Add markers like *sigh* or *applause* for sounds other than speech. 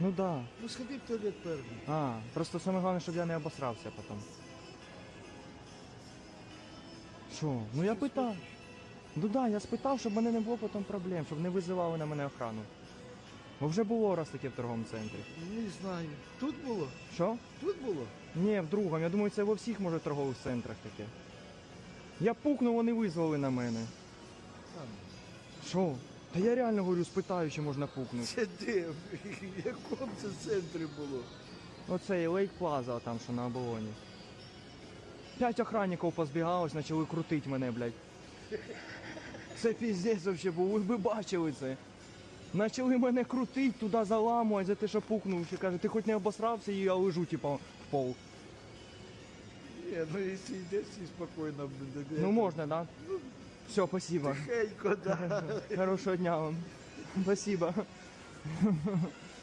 Ну да. Ну сходи в туалет перший. А, просто саме головне, щоб я не обосрався потім. Що? Ну я питав. Ну да, я спитав, щоб в мене не було потім проблем, щоб не визивали на мене охрану. Бо вже було раз таке в торговому центрі. Не знаю. Тут було? Що? Тут було? Ні, в другому. Я думаю, це во всіх може торгових центрах таке. Я пукнув, вони визвали на мене. Там. Що? Та я реально говорю, спитаю, чи можна пукнути. Це де? В якому це центрі було? Оцей Лейк Плаза там, що на оболоні. П'ять охранників позбігалось, почали крутити мене, блядь. Це піздець вообще був, ви б бачили це. Почали мене крутити, туди заламувати за те, що пукнув. Ще каже, ти хоч не обосрався, і я лежу, типа, в пол. Ні, ну якщо йдеш і спокійно. Ну можна, да? Все, спасибо. Тихенько, да. *laughs* Хорошего дня вам. Спасибо. *laughs*